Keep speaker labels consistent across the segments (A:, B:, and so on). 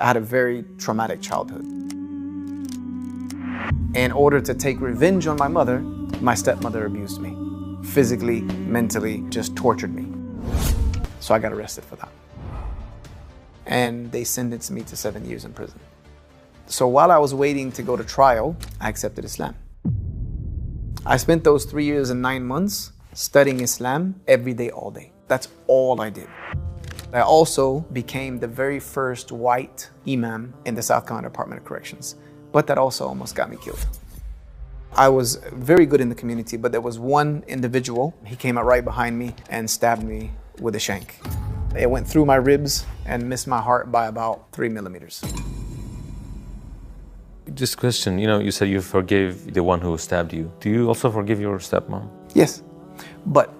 A: I had a very traumatic childhood. In order to take revenge on my mother, my stepmother abused me physically, mentally, just tortured me. So I got arrested for that. And they sentenced me to seven years in prison. So while I was waiting to go to trial, I accepted Islam. I spent those three years and nine months studying Islam every day, all day. That's all I did. I also became the very first white imam in the South Carolina Department of Corrections, but that also almost got me killed. I was very good in the community, but there was one individual, he came out right behind me and stabbed me with a shank. It went through my ribs and missed my heart by about three millimeters.
B: Just question, you know, you said you forgave the one who stabbed you. Do you also forgive your stepmom?
A: Yes, but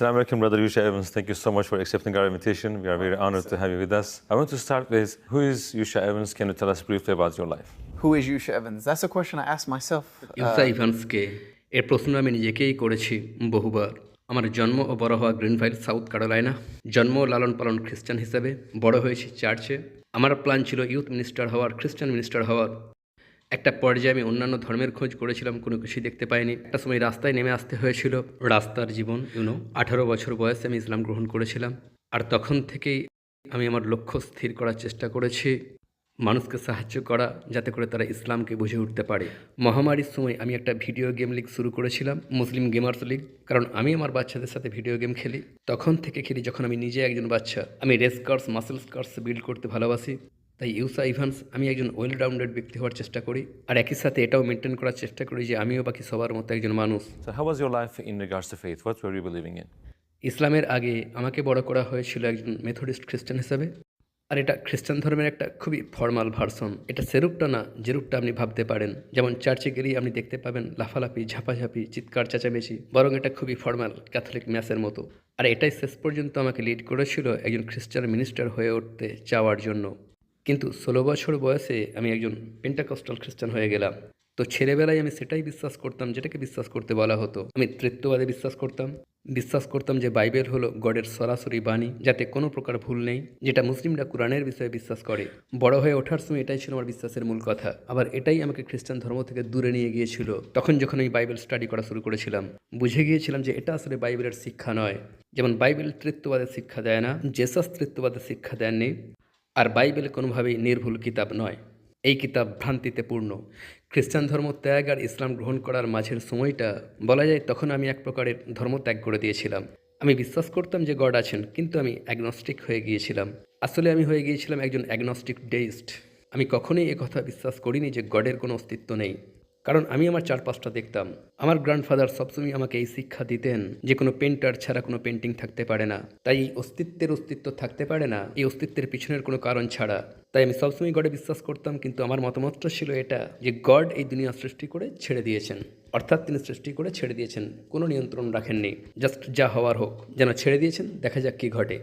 B: Assalamu alaikum, Brother Yusha Evans. Thank you so much for accepting our invitation. We are very honored to have you with us. I want to start with who is Yusha Evans? Can you tell us briefly about your life?
A: who is Yusha Evans? That's a question I asked myself.
C: ইউসা ইভান্সকে এর প্রশ্ন আমি নিজেকেই করেছি বহুবার আমার জন্ম ও বড় হওয়া গ্রিনভাইল সাউথ ক্যারোলাইনা জন্ম লালন পালন খ্রিস্টান হিসেবে বড় হয়েছি চার্চে আমার প্ল্যান ছিল ইউথ মিনিস্টার হওয়ার খ্রিস্টান মিনিস্টার হওয়ার একটা পর্যায়ে আমি অন্যান্য ধর্মের খোঁজ করেছিলাম, কোনো কিছুই দেখতে পাইনি। একটা সময় রাস্তায় নেমে আসতে হয়েছিল, রাস্তার জীবন ইউনো আঠারো বছর বয়সে আমি ইসলাম গ্রহণ করেছিলাম। আর তখন থেকেই আমি আমার লক্ষ্য স্থির করার চেষ্টা করেছি, মানুষকে সাহায্য করা, যাতে করে তারা ইসলামকে বুঝে উঠতে পারে। মহামারীর সময় আমি একটা ভিডিও গেম লিগ শুরু করেছিলাম, মুসলিম গেমার্স লিগ। কারণ আমি আমার বাচ্চাদের সাথে ভিডিও গেম খেলি। তখন থেকে খেলি, যখন আমি নিজে একজন বাচ্চা, আমি race cars muscle cars build করতে ভালোবাসি। তাই ইউসা ইভান্স আমি একজন ওয়েল রাউন্ডেড ব্যক্তি হওয়ার চেষ্টা করি আর একই সাথে এটাও মেনটেন করার চেষ্টা করি যে আমিও বাকি সবার মতো একজন মানুষ? ইসলামের আগে আমাকে বড় করা হয়েছিল একজন মেথডিস্ট খ্রিস্টান হিসাবে। আর এটা খ্রিস্টান ধর্মের একটা খুবই ফর্মাল ভার্সন এটা সেরূপটা না যেরূপটা আপনি ভাবতে পারেন। যেমন চার্চে গেলেই আপনি দেখতে পাবেন লাফালাফি ঝাপাঝাপি চিৎকার চেঁচামেচি বরং এটা খুবই ফর্মাল ক্যাথলিক ম্যাসের মতো। আর এটাই শেষ পর্যন্ত আমাকে লিড করেছিল একজন খ্রিস্টান মিনিস্টার হয়ে উঠতে চাওয়ার জন্য। কিন্তু ষোলো বছর বয়সে আমি একজন পেন্টাকস্টাল খ্রিস্টান হয়ে গেলাম। তো ছেলেবেলায় আমি সেটাই বিশ্বাস করতাম, যেটাকে বিশ্বাস করতে বলা হতো। আমি তৃত্ববাদে বিশ্বাস করতাম। বিশ্বাস করতাম যে বাইবেল হলো গডের সরাসরি বাণী, যাতে কোনো প্রকার ভুল নেই, যেটা মুসলিমরা কোরআনের বিষয়ে বিশ্বাস করে। বড় হয়ে ওঠার সময় এটাই ছিল আমার বিশ্বাসের মূল কথা। আবার এটাই আমাকে খ্রিস্টান ধর্ম থেকে দূরে নিয়ে গিয়েছিল। তখন যখন আমি বাইবেল স্টাডি করা শুরু করেছিলাম, বুঝে গিয়েছিলাম যে এটা আসলে বাইবেলের শিক্ষা নয়। যেমন বাইবেল তৃত্ববাদের শিক্ষা দেয় না, জেসাস তৃত্ববাদের শিক্ষা দেননি। আর বাইবেল কোনোভাবেই নির্ভুল কিতাব নয়। এই কিতাব ভ্রান্তিতে পূর্ণ। খ্রিস্টান ধর্ম ত্যাগ আর ইসলাম গ্রহণ করার মাঝের সময়টা, বলা যায় তখন আমি এক প্রকারের ধর্ম ত্যাগ করে দিয়েছিলাম। আমি বিশ্বাস করতাম যে গড আছেন, কিন্তু আমি অ্যাগনস্টিক হয়ে গিয়েছিলাম। আসলে আমি হয়ে গিয়েছিলাম একজন অ্যাগনস্টিক ডেইস্ট আমি কখনোই কথা বিশ্বাস করিনি যে গডের কোনো অস্তিত্ব নেই। কারণ আমি আমার চারপাশটা দেখতাম। আমার গ্র্যান্ডফাদার সবসময় আমাকে এই শিক্ষা দিতেন যে কোনো পেন্টার ছাড়া কোনো পেন্টিং থাকতে পারে না। তাই এই অস্তিত্বের অস্তিত্ব থাকতে পারে না, এই অস্তিত্বের পিছনের কোনো কারণ ছাড়া। তাই আমি সবসময় গডে বিশ্বাস করতাম, কিন্তু আমার মতামতটা ছিল এটা যে গড এই দুনিয়া সৃষ্টি করে ছেড়ে দিয়েছেন। অর্থাৎ তিনি সৃষ্টি করে ছেড়ে দিয়েছেন, কোনো নিয়ন্ত্রণ রাখেননি। জাস্ট যা হওয়ার হোক, যেন ছেড়ে দিয়েছেন, দেখা যাক কী ঘটে।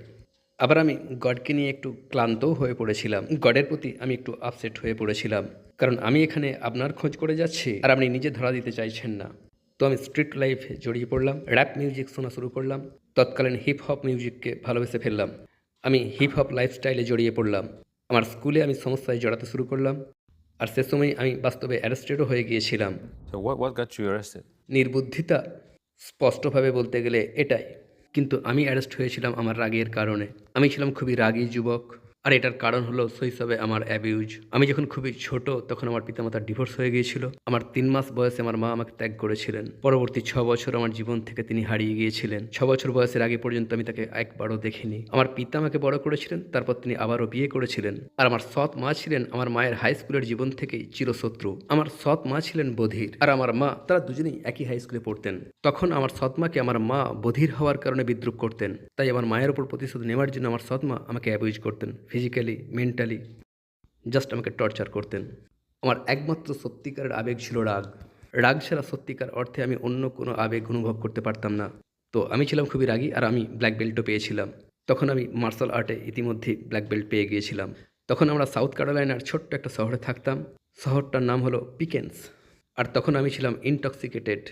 C: আবার আমি গডকে নিয়ে একটু ক্লান্তও হয়ে পড়েছিলাম। গডের প্রতি আমি একটু আপসেট হয়ে পড়েছিলাম। কারণ আমি এখানে আপনার খোঁজ করে যাচ্ছি আর আপনি নিজে ধরা দিতে চাইছেন না। তো আমি স্ট্রিট লাইফে জড়িয়ে পড়লাম র্যাপ মিউজিক শোনা শুরু করলাম তৎকালীন হিপ হপ মিউজিককে ভালোবেসে ফেললাম। আমি হিপ হপ লাইফস্টাইলে জড়িয়ে পড়লাম। আমার স্কুলে আমি সমস্যায় জড়াতে শুরু করলাম। আর সে সময় আমি বাস্তবে অ্যারেস্টেডও হয়ে গিয়েছিলাম। নির্বুদ্ধিতা স্পষ্টভাবে বলতে গেলে এটাই। কিন্তু আমি অ্যারেস্ট হয়েছিলাম আমার রাগের কারণে। আমি ছিলাম খুবই রাগী যুবক। আর এটার কারণ হলো শৈশবে আমার অ্যাবিউজ আমি যখন খুবই ছোট, তখন আমার পিতামাতার ডিভোর্স হয়ে গিয়েছিল। আমার তিন মাস বয়সে আমার মা আমাকে ত্যাগ করেছিলেন। পরবর্তী ছ বছর আমার জীবন থেকে তিনি হারিয়ে গিয়েছিলেন। ছ বছর বয়সের আগে পর্যন্ত আমি তাকে একবারও দেখিনি। আমার পিতা আমাকে বড় করেছিলেন, তারপর তিনি আবারও বিয়ে করেছিলেন। আর আমার সৎ মা ছিলেন আমার মায়ের হাই স্কুলের জীবন থেকেই চিরশত্রু। আমার সৎ মা ছিলেন বধির, আর আমার মা, তারা দুজনেই একই হাই স্কুলে পড়তেন। তখন আমার সৎ মাকে আমার মা বধির হওয়ার কারণে বিদ্রুপ করতেন। তাই আমার মায়ের ওপর প্রতিশোধ নেওয়ার জন্য আমার সৎ মা আমাকে অ্যাবিউজ করতেন। ফিজিক্যালি মেন্টালি জাস্ট আমাকে টর্চার করতেন। আমার একমাত্র সত্যিকারের আবেগ ছিল রাগ। রাগ ছাড়া সত্যিকার অর্থে আমি অন্য কোনো আবেগ অনুভব করতে পারতাম না। তো আমি ছিলাম খুবই রাগী আর আমি ব্ল্যাক বেল্টও পেয়েছিলাম। তখন আমি মার্শাল আর্টে ইতিমধ্যেই ব্ল্যাক বেল্ট পেয়ে গিয়েছিলাম। তখন আমরা সাউথ ক্যারোলাইনার ছোট্ট একটা শহরে থাকতাম। শহরটার নাম হলো পিকেন্স। আর তখন আমি ছিলাম ইনটক্সিকেটেড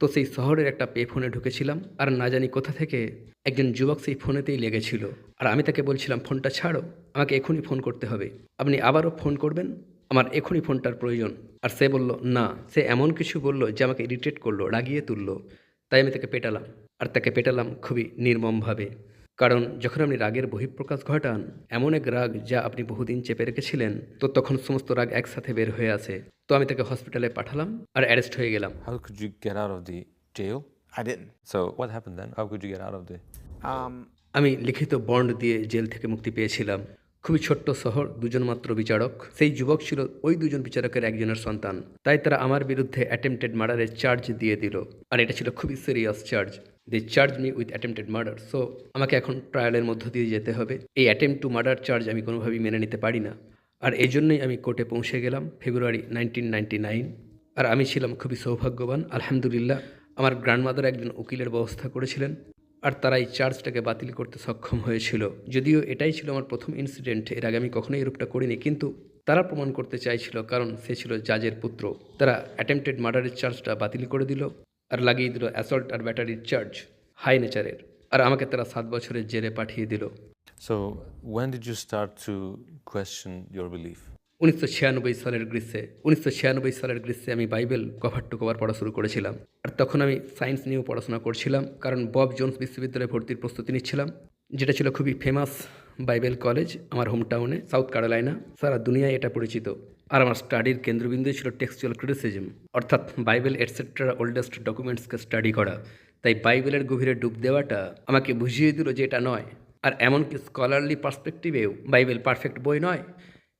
C: তো সেই শহরের একটা পে ফোনে ঢুকেছিলাম, আর না জানি কোথা থেকে একজন যুবক সেই ফোনেতেই লেগেছিল। আর আমি তাকে বলছিলাম, ফোনটা ছাড়ো, আমাকে এখনই ফোন করতে হবে। আপনি আবারও ফোন করবেন? আমার এখনই ফোনটার প্রয়োজন। আর সে বলল, না। সে এমন কিছু বলল যে আমাকে ইরিটেট করল, রাগিয়ে তুললো। তাই আমি তাকে পেটালাম। আর তাকে পেটালাম খুবই নির্মমভাবে। কারণ যখন আপনি রাগের বহিঃপ্রকাশ ঘটান এমন এক রাগ যা আপনি বহুদিন চেপে রেখেছিলেন তো তখন সমস্ত রাগ একসাথে বের হয়ে আসে তো আমি তাকে হসপিটালে পাঠালাম আর অ্যারেস্ট হয়ে গেলাম
B: could you get out of the jail?
A: I didn't.
B: So what happened then? How could you get out of the?
A: Um,
C: আমি লিখিত বন্ড দিয়ে জেল থেকে মুক্তি পেয়েছিলাম খুবই ছোট্ট শহর দুজন মাত্র বিচারক সেই যুবক ছিল ওই দুজন বিচারকের একজনের সন্তান তাই তারা আমার বিরুদ্ধে অ্যাটেম্পটেড মার্ডারের চার্জ দিয়ে দিল আর এটা ছিল খুবই serious charge the charge me with attempted murder so আমাকে এখন ট্রায়ালের মধ্য দিয়ে যেতে হবে। এই অ্যাটেম্প টু মার্ডার চার্জ আমি কোনোভাবেই মেনে নিতে পারি না। আর এই জন্যই আমি কোর্টে পৌঁছে গেলাম ফেব্রুয়ারি নাইনটিন নাইনটি নাইন আর আমি ছিলাম খুবই সৌভাগ্যবান, আলহামদুলিল্লাহ। আমার গ্র্যান্ডমাদার একজন উকিলের ব্যবস্থা করেছিলেন। আর তারা এই চার্জটাকে বাতিল করতে সক্ষম হয়েছিল। যদিও এটাই ছিল আমার প্রথম ইনসিডেন্ট এর আগে আমি কখনোই এরূপটা করিনি। কিন্তু তারা প্রমাণ করতে চাইছিল, কারণ সে ছিল জাজের পুত্র। তারা অ্যাটেম্পটেড মার্ডারের চার্জটা বাতিল করে দিল। আর লাগিয়ে দিল অ্যাসল্ট আর ব্যাটারির চার্জ হাই নেচারের। আর আমাকে তারা সাত বছরের জেলে পাঠিয়ে দিল।
B: So when did you start to question your belief?
C: উনিশশো ছিয়ানব্বই সালের গ্রীষ্মে উনিশশো ছিয়ানব্বই সালের গ্রীষ্মে আমি বাইবেল কভার টু কভার পড়া শুরু করেছিলাম। আর তখন আমি সায়েন্স নিয়েও পড়াশোনা করছিলাম কারণ বব জোন্স বিশ্ববিদ্যালয়ে ভর্তির প্রস্তুতি নিচ্ছিলাম যেটা ছিল খুবই ফেমাস বাইবেল কলেজ আমার হোম টাউনে সাউথ ক্যারোলাইনা সারা দুনিয়ায় এটা পরিচিত। আর আমার স্টাডির কেন্দ্রবিন্দু ছিল টেক্সচুয়াল ক্রিটিসিজম অর্থাৎ বাইবেল এটসেট্রা ওল্ডেস্ট ডকুমেন্টসকে স্টাডি করা। তাই বাইবেলের গভীরে ডুব দেওয়াটা আমাকে বুঝিয়ে দিল যে এটা নয়। আর এমনকি স্কলারলি পার্সপেক্টিভেও বাইবেল পারফেক্ট বই নয়।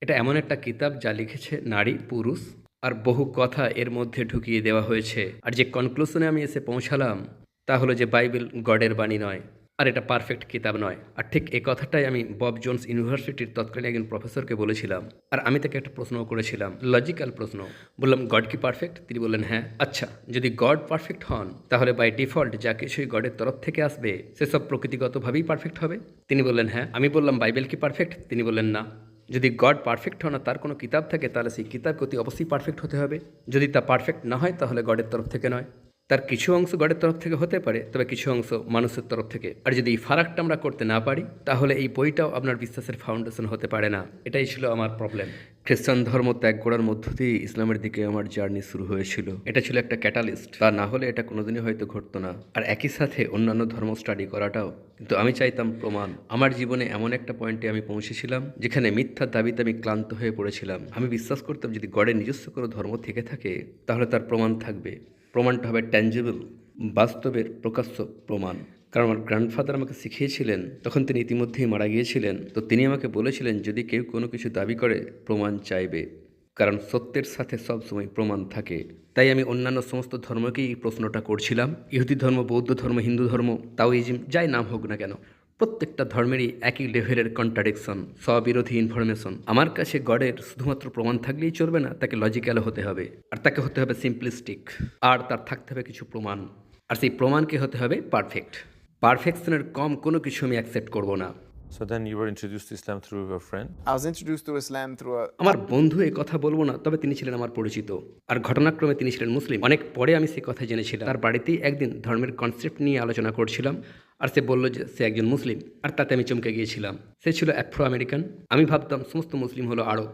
C: এটা এমন একটা কিতাব যা লিখেছে নারী, পুরুষ আর বহু কথা এর মধ্যে ঢুকিয়ে দেওয়া হয়েছে। আর যে কনক্লুশনে আমি এসে পৌঁছালাম, তা হলো যে বাইবেল গডের বাণী নয়। আর এটা পারফেক্ট কিতাব নয়। আর ঠিক এই কথাটাই আমি বব জোন্স ইউনিভার্সিটির তৎকালীন একজন প্রফেসরকে বলেছিলাম। আর আমি তাকে একটা প্রশ্ন করেছিলাম লজিক্যাল প্রশ্ন। বললাম গড কি পারফেক্ট তিনি বললেন হ্যাঁ। আচ্ছা যদি গড পারফেক্ট হন, তাহলে বাই ডিফল্ট যা কিছুই গডের তরফ থেকে আসবে, সেসব প্রকৃতিগতভাবেই পারফেক্ট হবে? তিনি বললেন হ্যাঁ। আমি বললাম বাইবেল কি পারফেক্ট তিনি বললেন, না। যদি গড পারফেক্ট হয় না তার কোনো কিতাব থাকে, তাহলে সেই কিতাব অতি অবশ্যই পারফেক্ট হতে হবে। যদি তা পারফেক্ট না হয়, তাহলে গডের তরফ থেকে নয়। তার কিছু অংশ গডের তরফ থেকে হতে পারে তবে কিছু অংশ মানুষের তরফ থেকে। আর যদি এই ফারাকটা আমরা করতে না পারি তাহলে এই বইটাও আপনার বিশ্বাসের ফাউন্ডেশন হতে পারে না। এটাই ছিল আমার প্রবলেম খ্রিস্টান ধর্ম ত্যাগ করার মধ্য দিয়ে ইসলামের দিকে আমার জার্নি শুরু হয়েছিল। এটা ছিল একটা ক্যাটালিস্ট তা না হলে এটা কোনোদিনই হয়তো ঘটতো না। আর একই সাথে অন্যান্য ধর্ম স্টাডি করাটাও। কিন্তু আমি চাইতাম প্রমাণ। আমার জীবনে এমন একটা পয়েন্টে আমি পৌঁছেছিলাম যেখানে মিথ্যার দাবিতে আমি ক্লান্ত হয়ে পড়েছিলাম। আমি বিশ্বাস করতাম যদি গডের নিজস্ব কোনো ধর্ম থেকে থাকে তাহলে তার প্রমাণ থাকবে। প্রমাণটা হবে ট্যাঞ্জেবল বাস্তবের প্রকাশ্য প্রমাণ। কারণ আমার গ্র্যান্ডফাদার আমাকে শিখিয়েছিলেন, তখন তিনি ইতিমধ্যেই মারা গিয়েছিলেন, তো তিনি আমাকে বলেছিলেন, যদি কেউ কোনো কিছু দাবি করে, প্রমাণ চাইবে। কারণ সত্যের সাথে সব সময় প্রমাণ থাকে। তাই আমি অন্যান্য সমস্ত ধর্মকেই এই প্রশ্নটা করছিলাম। ইহুদি ধর্ম, বৌদ্ধ ধর্ম, হিন্দু ধর্ম তাওইজিম যাই নাম হোক না কেন প্রত্যেকটা ধর্মেরই একই লেভেলের কন্ট্রাডিকশন স্ববিরোধী ইনফরমেশন আমার কাছে গডের শুধুমাত্র প্রমাণ থাকলেই চলবে না তাকে লজিক্যাল হতে হবে। আর তাকে হতে হবে সিম্পলিস্টিক আর তার থাকতে হবে কিছু প্রমাণ। আর সেই প্রমাণকে হতে হবে পারফেক্ট পারফেকশনের কম কোনো কিছু আমি অ্যাকসেপ্ট করব না।
B: So then you were introduced to Islam through your friend.
A: I was introduced to Islam through a.
C: আমার বন্ধু এই কথা বলব না তবে তিনি ছিলেন আমার পরিচিত। আর ঘটনাক্রমে তিনি ছিলেন মুসলিম। অনেক পরে আমি সে কথা জেনেছিলাম। তার বাড়িতেই একদিন ধর্মের কনসেপ্ট নিয়ে আলোচনা করছিলাম। আর সে বলল যে সে একজন মুসলিম, আর তাতে আমি চমকে গিয়েছিলাম। সে ছিল অ্যাফ্রো আমেরিকান আমি ভাবতাম সমস্ত মুসলিম হলো আরব।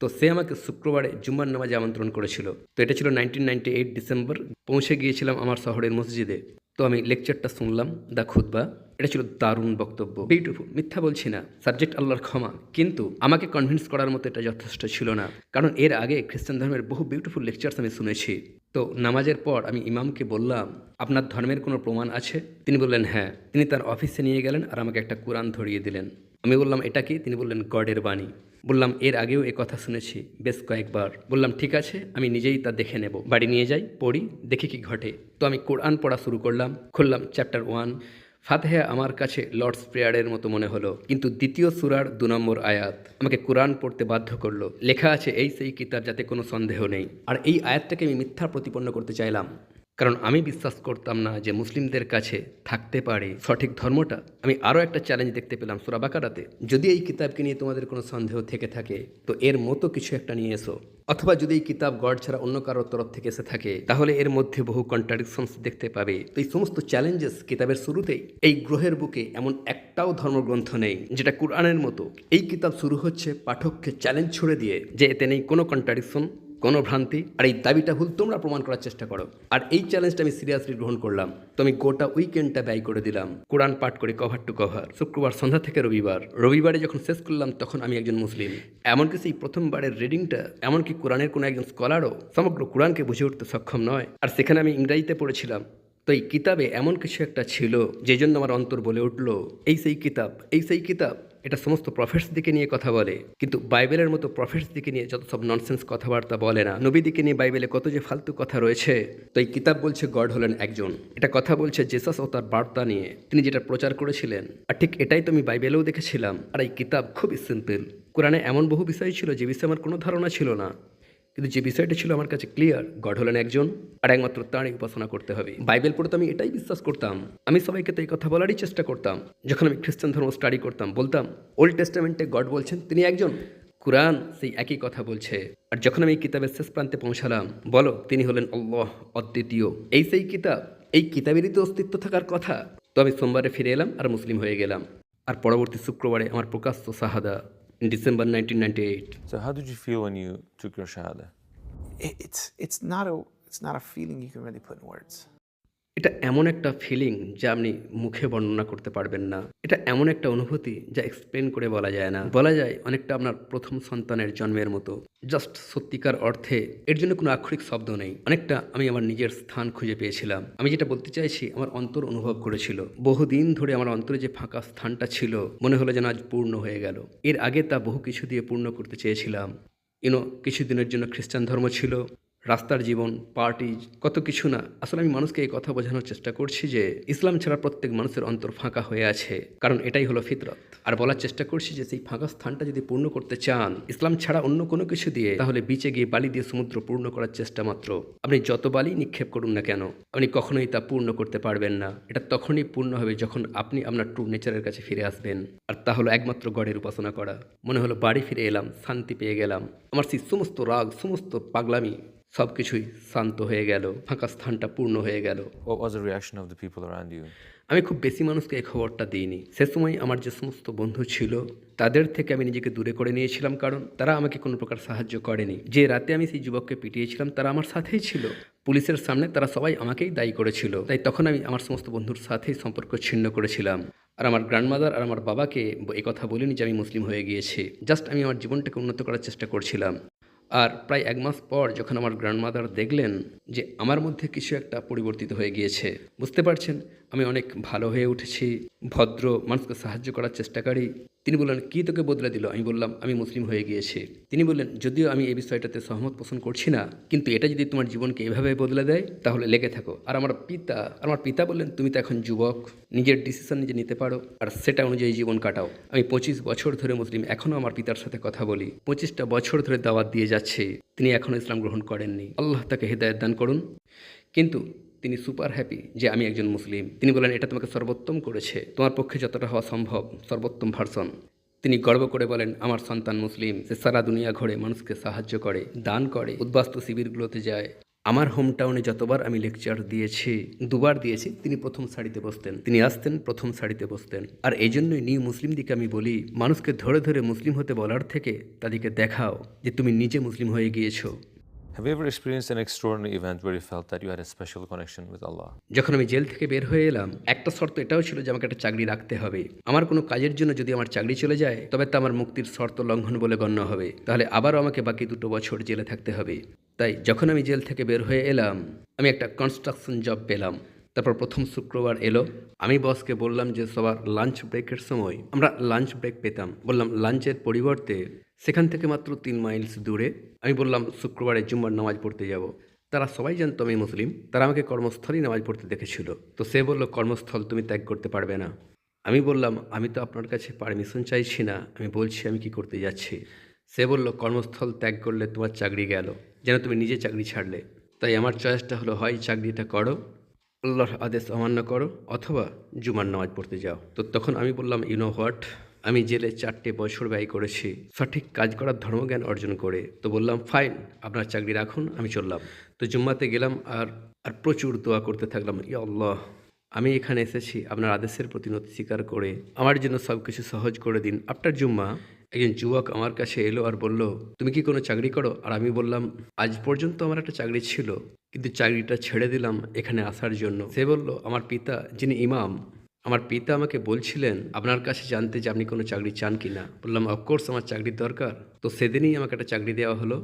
C: তো সে আমাকে শুক্রবারে জুম্মার নামাজে আমন্ত্রণ করেছিল। তো এটা ছিল নাইনটিন নাইনটি এইট ডিসেম্বর পৌঁছে গিয়েছিলাম আমার শহরের মসজিদে। তো আমি লেকচারটা শুনলাম, দা খুদ্া এটা ছিল দারুণ বক্তব্য। বিউটিফুল মিথ্যা বলছি না। সাবজেক্ট আল্লাহর ক্ষমা। কিন্তু আমাকে কনভিন্স করার মতো এটা যথেষ্ট ছিল না। কারণ এর আগে খ্রিস্টান ধর্মের বহু বিউটিফুল লেকচার্স আমি শুনেছি। তো নামাজের পর আমি ইমামকে বললাম, আপনার ধর্মের কোনো প্রমাণ আছে? তিনি বললেন হ্যাঁ। তিনি তার অফিসে নিয়ে গেলেন আর আমাকে একটা কোরআন ধরিয়ে দিলেন। আমি বললাম, এটা কি? তিনি বললেন, গডের বাণী। বললাম, এর আগেও এ কথা শুনেছি বেশ কয়েকবার। বললাম, ঠিক আছে, আমি নিজেই তা দেখে নেব। বাড়ি নিয়ে যাই, পড়ি, দেখি কি ঘটে। তো আমি কোরআন পড়া শুরু করলাম, খুললাম চ্যাপ্টার ওয়ান, ফাতেহা আমার কাছে লর্ডস প্রেয়ারের মতো মনে হলো। কিন্তু দ্বিতীয় সুরার দু নম্বর আয়াত আমাকে কোরআন পড়তে বাধ্য করল। লেখা আছে, এই সেই কিতাব যাতে কোনো সন্দেহ নেই। আর এই আয়াতটাকে আমি মিথ্যা প্রতিপন্ন করতে চাইলাম। কারণ আমি বিশ্বাস করতাম না যে মুসলিমদের কাছে থাকতে পারে সঠিক ধর্মটা। আমি আরও একটা চ্যালেঞ্জ দেখতে পেলাম সুরাবাকারাতে যদি এই কিতাবকে নিয়ে তোমাদের কোনো সন্দেহ থেকে থাকে, তো এর মতো কিছু একটা নিয়ে এসো। অথবা যদি এই কিতাব গড ছাড়া অন্য কারোর তরফ থেকে এসে থাকে, তাহলে এর মধ্যে বহু কন্ট্রাডিকশনস দেখতে পাবে। তো এই সমস্ত চ্যালেঞ্জেস কিতাবের শুরুতেই এই গ্রহের বুকে এমন একটাও ধর্মগ্রন্থ নেই, যেটা কোরআনের মতো। এই কিতাব শুরু হচ্ছে পাঠককে চ্যালেঞ্জ ছুড়ে দিয়ে যে এতে নেই কোনো কন্ট্রাডিকশন কোনো ভ্রান্তি, আর এই দাবিটা ভুল তোমরা প্রমাণ করার চেষ্টা করো। আর এই চ্যালেঞ্জটা আমি সিরিয়াসলি গ্রহণ করলাম। তো আমি গোটা উইকেন্ডটা ব্যয় করে দিলাম, কোরআন পাঠ করে কভার টু কভার শুক্রবার সন্ধ্যা থেকে রবিবার। রবিবারে যখন শেষ করলাম, তখন আমি একজন মুসলিম। এমনকি সেই প্রথমবারের রিডিংটা এমনকি কোরআনের কোনো একজন স্কলারও সমগ্র কোরআনকে বুঝে উঠতে সক্ষম নয়। আর সেখানে আমি ইংরাজিতে পড়েছিলাম। তো এই কিতাবে এমন কিছু একটা ছিল যে জন্য আমার অন্তর বলে উঠল, এই সেই কিতাব, এই সেই কিতাব এটা সমস্ত প্রফেটস দিকে নিয়ে কথা বলে, কিন্তু বাইবেলের মতো প্রফেটস দিকে নিয়ে যত সব ননসেন্স কথাবার্তা বলে না, নবী দিকে নিয়ে বাইবেলে কত যে ফালতু কথা রয়েছে। তো এই কিতাব বলছে গড হলেন একজন। এটা কথা বলছে জেসাস ও তার বার্তা নিয়ে। তিনি যেটা প্রচার করেছিলেন, আর ঠিক এটাই তো আমি বাইবেলেও দেখেছিলাম। আর এই কিতাব খুবই সিম্পল কোরআনে এমন বহু বিষয় ছিল যে বিষয়ে আমার কোনো ধারণা ছিল না। কিন্তু যে বিষয়টা ছিল আমার কাছে ক্লিয়ার গড হলেন একজন, আর একমাত্র তাঁরই উপাসনা করতে হবে। বাইবেল পড়তে আমি এটাই বিশ্বাস করতাম। আমি সবাইকে তো এই কথা বলারই চেষ্টা করতাম। যখন আমি খ্রিস্টান ধর্ম স্টাডি করতাম, বলতাম ওল্ড টেস্টামেন্টে গড বলছেন, তিনি একজন। কুরআন সেই একই কথা বলছে। আর যখন আমি এই কিতাবের শেষ প্রান্তে পৌঁছালাম, বলো, তিনি হলেন আল্লাহ অদ্বিতীয়। এই সেই কিতাব, এই কিতাবেরই তো অস্তিত্ব থাকার কথা। তো আমি সোমবারে ফিরে এলাম আর মুসলিম হয়ে গেলাম। আর পরবর্তী শুক্রবারে আমার প্রকাশ্য শাহাদা। in December 1998.
B: So how did you feel when you took your shahada?
A: It's, it's, not, a, it's not a feeling you can really put in words.
C: এটা এমন একটা ফিলিং যা আপনি মুখে বর্ণনা করতে পারবেন না। এটা এমন একটা অনুভূতি যা এক্সপ্লেন করে বলা যায় না। বলা যায় অনেকটা আপনার প্রথম সন্তানের জন্মের মতো। জাস্ট সত্যিকার অর্থে এর জন্য কোনো আক্ষরিক শব্দ নেই। অনেকটা আমি আমার নিজের স্থান খুঁজে পেয়েছিলাম। আমি যেটা বলতে চাইছি, আমার অন্তর অনুভব করেছিল। বহুদিন ধরে আমার অন্তরে যে ফাঁকা স্থানটা ছিল, মনে হলো যেন আজ পূর্ণ হয়ে গেল। এর আগে তা বহু কিছু দিয়ে পূর্ণ করতে চেয়েছিলাম। ইউনো কিছুদিনের জন্য খ্রিস্টান ধর্ম ছিল। রাস্তার জীবন পার্টি কত কিছু না। আসলে আমি মানুষকে এই কথা বোঝানোর চেষ্টা করছি যে ইসলাম ছাড়া প্রত্যেক মানুষের অন্তর ফাঁকা হয়ে আছে, কারণ এটাই হলো ফিতরত। আর বলার চেষ্টা করছি যে সেই ফাঁকা স্থানটা যদি পূর্ণ করতে চান, ইসলাম ছাড়া অন্য কোনো কিছু দিয়ে, তাহলে বিচে গিয়ে বালি দিয়ে সমুদ্র পূর্ণ করার চেষ্টা মাত্র। আপনি যত বালি নিক্ষেপ করুন না কেন, আপনি কখনোই তা পূর্ণ করতে পারবেন না। এটা তখনই পূর্ণ হবে যখন আপনি আপনার ট্রু নেচারের কাছে ফিরে আসবেন। আর তা হলো একমাত্র গডের উপাসনা করা। মনে হলো বাড়ি ফিরে এলাম, শান্তি পেয়ে গেলাম। আমার সেই সমস্ত রাগ, সমস্ত পাগলামি সব কিছুই শান্ত হয়ে গেল ফাঁকা স্থানটা পূর্ণ হয়ে গেল? আমি খুব বেশি মানুষকে এই খবরটা দিইনি। সে সময় আমার যে সমস্ত বন্ধু ছিল তাদের থেকে আমি নিজেকে দূরে করে নিয়েছিলাম কারণ তারা আমাকে কোনো প্রকার সাহায্য করেনি। যে রাতে আমি সেই যুবককে পিটিয়েছিলাম তারা আমার সাথেই ছিল। পুলিশের সামনে তারা সবাই আমাকেই দায়ী করেছিল। তাই তখন আমি আমার সমস্ত বন্ধুর সাথেই সম্পর্ক ছিন্ন করেছিলাম। আর আমার গ্র্যান্ডমাদার আর আমার বাবাকে এই কথা বলিনি যে আমি মুসলিম হয়ে গিয়েছি। জাস্ট আমি আমার জীবনটাকে উন্নত করার চেষ্টা করছিলাম। আর প্রায় এক মাস পর যখন আমার গ্র্যান্ডমাদার দেখলেন যে আমার মধ্যে কিছু একটা পরিবর্তিত হয়ে গিয়েছে, বুঝতে পারছেন? আমি অনেক ভালো হয়ে উঠেছি। ভদ্র মানুষকে সাহায্য করার চেষ্টাকারী তিনি বললেন, কী তোকে বদলে দিল? আমি বললাম, আমি মুসলিম হয়ে গিয়েছি। তিনি বললেন, যদিও আমি এই বিষয়টাতে সহমত পোষণ করছি না, কিন্তু এটা যদি তোমার জীবনকে এভাবে বদলে দেয়, তাহলে লেগে থাকো। আর আমার পিতা আমার পিতা বললেন, তুমি তো এখন যুবক, নিজের ডিসিশন নিজে নিতে পারো, আর সেটা অনুযায়ী জীবন কাটাও। আমি পঁচিশ বছর ধরে মুসলিম, এখনও আমার পিতার সাথে কথা বলি। পঁচিশটা বছর ধরে দাওয়াত দিয়ে যাচ্ছে, তিনি এখনও ইসলাম গ্রহণ করেননি। আল্লাহ তাকে হেদায়ত দান করুন। কিন্তু তিনি সুপার হ্যাপি যে আমি একজন মুসলিম। তিনি বলেন এটা তোমাকে সর্বোত্তম করেছে। তোমার পক্ষে যতটা হওয়া সম্ভব, সর্বোত্তম ভার্সন। তিনি গর্ব করে বলেন, আমার সন্তান মুসলিম সে সারা দুনিয়া ঘুরে মানুষকে সাহায্য করে, দান করে, উদ্বাস্তু শিবিরগুলোতে যায়। আমার হোম টাউনে যতবার আমি লেকচার দিয়েছি, দুবার দিয়েছি, তিনি প্রথম সারিতে বসতেন। তিনি আসতেন, প্রথম সারিতে বসতেন। আর এই জন্যই নিউ মুসলিম দিকে আমি বলি, মানুষকে ধরে ধরে মুসলিম হতে বলার থেকে তাদেরকে দেখাও যে তুমি নিজে মুসলিম হয়ে গিয়েছো।
B: Have you ever experienced an extraordinary event where you felt that you had a special connection with Allah?
C: যখন আমি জেল থেকে বের হয়ে এলাম, একটা শর্ত এটাও ছিল যে আমাকে একটা চাকরি রাখতে হবে। আমার কোনো কাজের জন্য যদি আমার চাকরি চলে যায়, তবে তা আমার মুক্তির শর্ত লঙ্ঘন বলে গণ্য হবে। তাহলে আবারও আমাকে বাকি দুটো বছর জেলে থাকতে হবে। তাই যখন আমি জেল থেকে বের হয়ে এলাম, আমি একটা কনস্ট্রাকশন জব পেলাম। তারপর প্রথম শুক্রবার এলো। আমি বসকে বললাম যে, সবার লাঞ্চ ব্রেকের সময় আমরা লাঞ্চ ব্রেক পেতাম। বললাম লাঞ্চের পরিবর্তে সেখান থেকে মাত্র তিন মাইলস দূরে আমি বললাম, শুক্রবারে জুম্মার নামাজ পড়তে যাব। তারা সবাই জানতো আমি মুসলিম। তারা আমাকে কর্মস্থলেই নামাজ পড়তে দেখেছিল। তো সে বলল, কর্মস্থল তুমি ত্যাগ করতে পারবে না। আমি বললাম, আমি তো আপনার কাছে পারমিশন চাইছি না। আমি বলছি, আমি কি করতে যাচ্ছি? সে বলল, কর্মস্থল ত্যাগ করলে তোমার চাকরি গেল, যেন তুমি নিজে চাকরি ছাড়লে। তাই আমার চয়েসটা হলো, হয় চাকরিটা করো, আল্লাহর আদেশ অমান্য করো, অথবা জুমার নামাজ পড়তে যাও। তো তখন আমি বললাম ইউনো হোয়াট আমি জেলে চারটে বছর ব্যয় করেছি। সঠিক কাজ করার ধর্মজ্ঞান অর্জন করে। তো বললাম, ফাইন, আপনার চাকরি রাখুন, আমি চললাম। তো জুম্মাতে গেলাম আর আর প্রচুর দোয়া করতে থাকলাম, ইয়া আল্লাহ, আমি এখানে এসেছি, আপনার আদেশের প্রতি প্রতিনতি স্বীকার করে, আমার জন্য সব কিছু সহজ করে দিন। আফটার জুম্মা, একজন যুবক আমার কাছে এলো আর বলল, তুমি কি কোনো চাকরি করো? আর আমি বললাম, আজ পর্যন্ত আমার একটা চাকরি ছিল, কিন্তু চাকরিটা ছেড়ে দিলাম এখানে আসার জন্য। সে বলল, আমার পিতা, যিনি ইমাম আমার পিতা আমাকে বলছিলেন, আপনার কাছে জানতে যে আপনি কোনো চাকরি চান কি না? বললাম অফকোর্স আমার চাকরির দরকার। তো সেদিনই আমাকে একটা চাকরি দেওয়া হলো,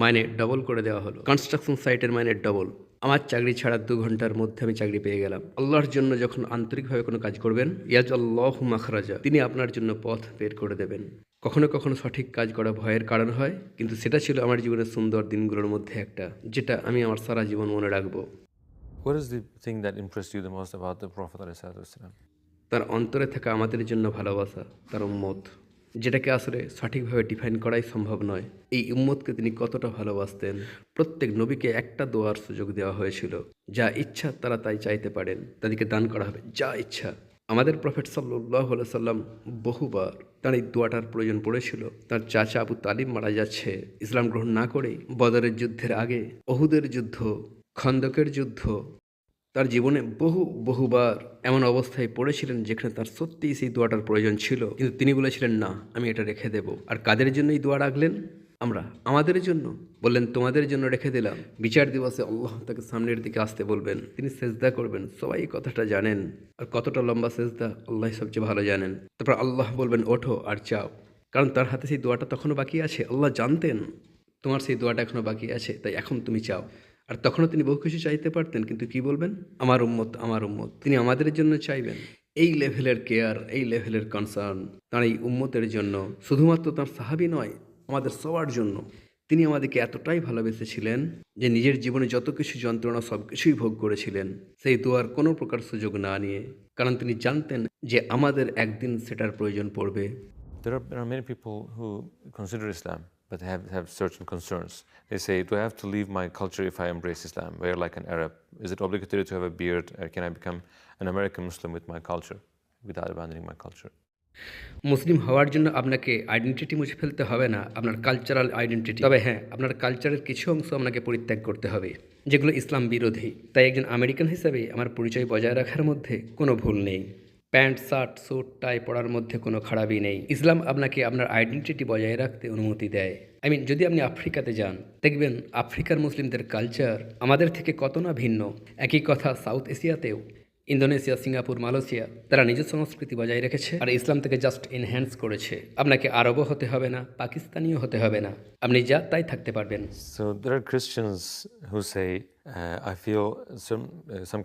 C: মাইনে ডবল করে দেওয়া হলো। কনস্ট্রাকশন সাইটের মাইনে ডবল আমার চাকরি ছাড়া দু ঘণ্টার মধ্যে আমি চাকরি পেয়ে গেলাম। আল্লাহর জন্য যখন আন্তরিকভাবে কোনো কাজ করবেন ইয়াজ আল্লাহ মাখরাজা, তিনি আপনার জন্য পথ বের করে দেবেন। কখনো কখনো সঠিক কাজ করা ভয়ের কারণ হয়, কিন্তু সেটা ছিল আমার জীবনের সুন্দর দিনগুলোর মধ্যে একটা, যেটা আমি আমার সারা জীবন মনে রাখব।
B: What is the thing that impressed you the most about the Prophet?
C: তার অন্তরে থাকা আমাদের জন্য ভালোবাসা, তার উম্মত। যেটাকে আসলে সঠিকভাবে ডিফাইন করাই সম্ভব নয়। এই উম্মতকে তিনি কতটা ভালোবাসতেন? প্রত্যেক নবীকে একটা দোয়ার সুযোগ দেওয়া হয়েছিল। যা ইচ্ছা, তারা তাই চাইতে পারেন। তাদেরকে দান করা হবে যা ইচ্ছা। আমাদের প্রফেট সাল্লাহ সাল্লাম বহুবার তার এই দোয়াটার প্রয়োজন পড়েছিল। তার চাচা আবু তালিম মারা যাচ্ছে। ইসলাম গ্রহণ না করেই বদরের যুদ্ধের আগে অহুদের যুদ্ধ খন্দকের যুদ্ধ। তার জীবনে বহু, বহুবার এমন অবস্থায় পড়েছিলেন যেখানে তার সত্যিই সেই দোয়াটার প্রয়োজন ছিল। কিন্তু তিনি বলেছিলেন, না, আমি এটা রেখে দেব। আর কাদের জন্য এই দোয়া রাখলেন? আমরা আমাদের জন্য। বললেন, তোমাদের জন্য রেখে দিলাম। বিচার দিবসে আল্লাহ তাকে সামনের দিকে আসতে বলবেন। তিনি সেজদা করবেন, সবাই কথাটা জানেন। আর কতটা লম্বা সেজদা, আল্লাহ সবচেয়ে ভালো জানেন। তারপর আল্লাহ বলবেন, ওঠো আর চাও। কারণ তার হাতে সেই দোয়াটা তখনও বাকি আছে। আল্লাহ জানতেন, তোমার সেই দোয়াটা এখনও বাকি আছে, তাই এখন তুমি চাও। আর তখনও তিনি বহু কিছু চাইতে পারতেন কিন্তু কি বলবেন? আমার উম্মত আমার উম্মত। তিনি আমাদের জন্য চাইবেন। এই লেভেলের কেয়ার এই লেভেলের কনসার্ন তার এই উম্মতের জন্য শুধুমাত্র তার সাহাবি নয় আমাদের সবার জন্য। তিনি আমাদেরকে এতটাই ভালোবেসেছিলেন যে নিজের জীবনে যত কিছু যন্ত্রণা সব কিছুই ভোগ করেছিলেন। সেই দোয়ার কোনো প্রকার সুযোগ না নিয়ে কারণ তিনি জানতেন যে আমাদের একদিন সেটার প্রয়োজন পড়বে।
B: There are, there are many people who consider Islam but have, have certain concerns. They say, Do I have to leave my culture if I embrace Islam? Wear like an Arab? Is it obligatory to have a beard? Or can I become an American Muslim with my culture without abandoning my culture?
C: মুসলিম হওয়ার জন্য আপনাকে identity মুছে ফেলতে হবে না আপনার cultural identity তবে হ্যাঁ আপনার কালচারের কিছু অংশ আপনাকে পরিত্যাগ করতে হবে যেগুলো ইসলাম বিরোধী তাই একজন আমেরিকান হিসেবে আমার পরিচয় বজায় রাখার মধ্যে কোনো ভুল নেই প্যান্ট শার্ট স্যুট টাই পরার মধ্যে কোনো খারাপই নেই। ইসলাম আপনাকে আপনার আইডেন্টিটি বজায় রাখতে অনুমতি দেয়। আই মিন যদি আপনি আফ্রিকাতে যান দেখবেন আফ্রিকার মুসলিমদের কালচার আমাদের থেকে কত না ভিন্ন। একই কথা সাউথ এশিয়াতেও ইন্দোনেশিয়া সিঙ্গাপুর মালয়েশিয়া তারা নিজের সংস্কৃতি বজায় রেখেছে আর ইসলাম থেকে জাস্ট এনহ্যান্স করেছে। আপনাকে আরবও হতে হবে না পাকিস্তানিও হতে হবে না। আপনি যা তাই থাকতে পারবেন।
B: So there are Christians who say, uh, I feel some, uh, some.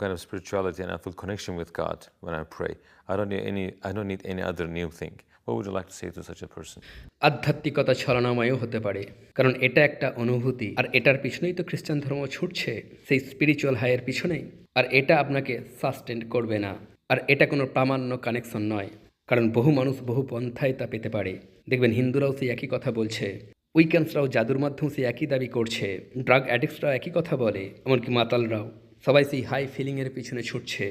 B: I don't, need any, I don't need any other new thing. What would you like to say to such a person?
C: আধ্যাত্মিকতা ছলনাময়ও হতে পারে কারণ এটা একটা অনুভূতি আর এটার পিছনেই তো খ্রিস্টান ধর্ম ছুটছে সেই স্পিরিচুয়াল হাইয়ের পিছনেই আর এটা আপনাকে সাস্টেন্ড করবে না আর এটা কোনো প্রামাণ্য কানেকশন নয় কারণ বহু মানুষ বহু পন্থায় তা পেতে পারে দেখবেন হিন্দুরাও সেই একই কথা বলছে উইকেন্ডসরাও জাদুর মাধ্যমে সেই একই দাবি করছে ড্রাগ অ্যাডিক্টসরাও একই কথা বলে এমনকি মাতালরাও সবাই সেই হাই ফিলিংয়ের পিছনে ছুটছে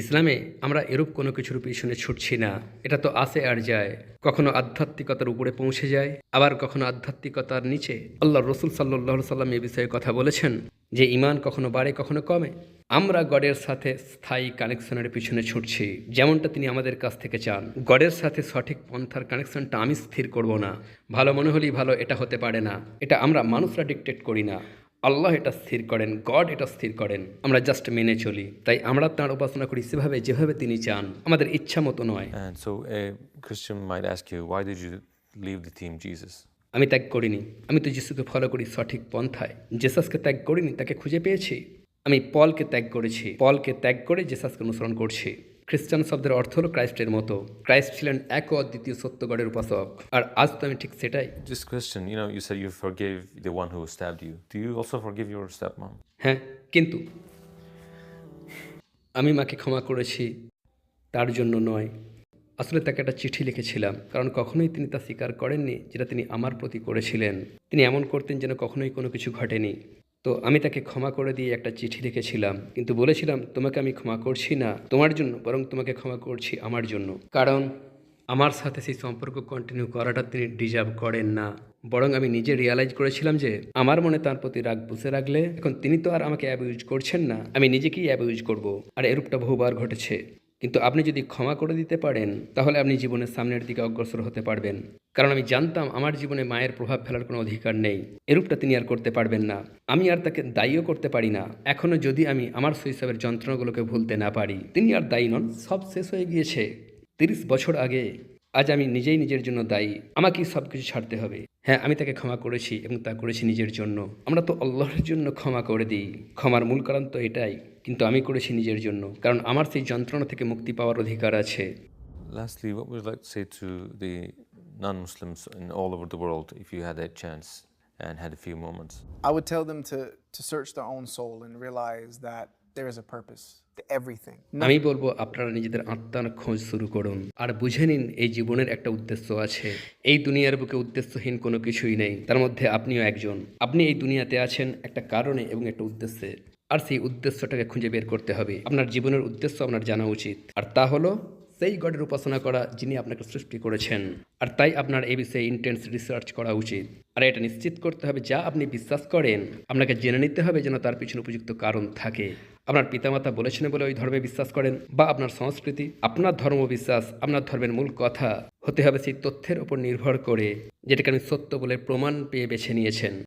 C: ইসলামে আমরা এরূপ কোনো কিছুর পিছনে ছুটছি না। এটা তো আসে আর যায়। কখনো আধ্যাত্মিকতার উপরে পৌঁছে যায়, আবার কখনো আধ্যাত্মিকতার নিচে। আল্লাহ রসুল সাল্লাহ সাল্লাম এ বিষয়ে কথা বলেছেন যে ইমান কখনো বাড়ে, কখনো কমে। আমরা গডের সাথে স্থায়ী কানেকশনের পিছনে ছুটছি, যেমনটা তিনি আমাদের কাছ থেকে চান। গডের সাথে সঠিক পন্থার কানেকশনটা আমি স্থির করব না। ভালো মনে হলেই ভালো, এটা হতে পারে না। এটা আমরা মানুষরা ডিকটেট করি না। আল্লাহ এটা স্থির করেন গড এটা স্থির করেন। আমরা জাস্ট মেনে চলি। তাই আমরা তাঁর উপাসনা করি সেভাবে যেভাবে তিনি চান। আমাদের ইচ্ছা মতো নয়।
B: And so a Christian might ask you, why did you leave the team Jesus?
C: আমি ত্যাগ করিনি। আমি তো যিশুকে ফলো করি সঠিক পন্থায়। জেসাসকে ত্যাগ করিনি তাকে খুঁজে পেয়েছি? আমি পলকে ত্যাগ করেছি। পলকে ত্যাগ করে জেসাসকে অনুসরণ করছি। খ্রিস্টান শব্দের অর্থ হলো ক্রাইস্টের মতো। ক্রাইস্ট ছিলেন এক ও অদ্বিতীয় সত্যগড়ের উপাসক। আর আজ তো আমি ঠিক সেটাই।
B: This question, you know, you said you forgave the one who stabbed you. Do you also forgive your stepmom?
C: হ্যাঁ কিন্তু আমি মাকে ক্ষমা করেছি তার জন্য নয়। আসলে তাকে একটা চিঠি লিখেছিলাম কারণ কখনোই তিনি তা স্বীকার করেননি যেটা তিনি আমার প্রতি করেছিলেন। তিনি এমন করতেন যেন কখনোই কোনো কিছু ঘটেনি। তো আমি তাকে ক্ষমা করে দিয়ে একটা চিঠি লিখেছিলাম। কিন্তু বলেছিলাম, তোমাকে আমি ক্ষমা করছি না, তোমার জন্য, বরং তোমাকে ক্ষমা করছি আমার জন্য। কারণ আমার সাথে সেই সম্পর্ক কন্টিনিউ করাটা তিনি ডিজার্ভ করেন না। বরং আমি নিজে রিয়ালাইজ করেছিলাম যে, আমার মনে তার প্রতি রাগ বুঝে রাখলে, এখন তিনি তো আর আমাকে অ্যাব ইউজ করছেন না, আমি নিজেকেই অ্যাব ইউজ করব। আর এরূপটা বহুবার ঘটেছে। কিন্তু আপনি যদি ক্ষমা করে দিতে পারেন, তাহলে আপনি জীবনের সামনের দিকে অগ্রসর হতে পারবেন। কারণ আমি জানতাম আমার জীবনে মায়ের প্রভাব ফেলার কোনো অধিকার নেই। এরূপটা তিনি আর করতে পারবেন না। আমি আর তাকে দায়ীও করতে পারি না। এখনও যদি আমি আমার শৈশবের যন্ত্রণাগুলোকে ভুলতে না পারি, তিনি আর দায়ী নন, সব শেষ হয়ে গিয়েছে। তিরিশ বছর আগে আজ আমি নিজেই নিজের জন্য দায়ী আমাকেই সব কিছু ছাড়তে হবে হ্যাঁ আমি তাকে ক্ষমা করেছি এবং তা করেছি নিজের জন্য আমরা তো আল্লাহর জন্য ক্ষমা করে দিই ক্ষমার মূল কারণ তো এটাই কিন্তু আমি করেছি নিজের জন্য কারণ আমার সেই যন্ত্রণা থেকে মুক্তি পাওয়ার অধিকার আছে
B: Lastly, what would you like to say to the non-Muslims in all over the world if you had that chance and had a few moments?
A: I would tell them to, to search their own soul and realize that there is a purpose to everything.
C: আমি বলব, আপনারা নিজেদের আত্মার খোঁজ শুরু করুন। আর বুঝে নিন, এই জীবনের একটা উদ্দেশ্য আছে। এই দুনিয়ার বুকে উদ্দেশ্যহীন কোনো কিছুই নেই। তার মধ্যে আপনিও একজন। আপনি এই দুনিয়াতে আছেন একটা কারণে এবং একটা উদ্দেশ্যে। আর সেই উদ্দেশ্যটাকে খুঁজে বের করতে হবে। আপনার জীবনের উদ্দেশ্য আপনার জানা উচিত। আর তা হলো সেই গডের উপাসনা করা যিনি আপনাকে সৃষ্টি করেছেন। আর তাই আপনার এই বিষয়ে ইন্টেন্স রিসার্চ করা উচিত। আর এটা নিশ্চিত করতে হবে, যা আপনি বিশ্বাস করেন, আপনাকে জেনে নিতে হবে যেন তার পিছনে উপযুক্ত কারণ থাকে। আপনার পিতামাতা বলেছেন বলে ওই ধর্মে বিশ্বাস করেন, বা আপনার সংস্কৃতি, আপনার ধর্ম বিশ্বাস, আপনার ধর্মের মূল কথা হতে হবে সেই তথ্যের উপর নির্ভর করে, যেটাকে আপনি সত্য বলে প্রমাণ পেয়ে বেছে নিয়েছেন।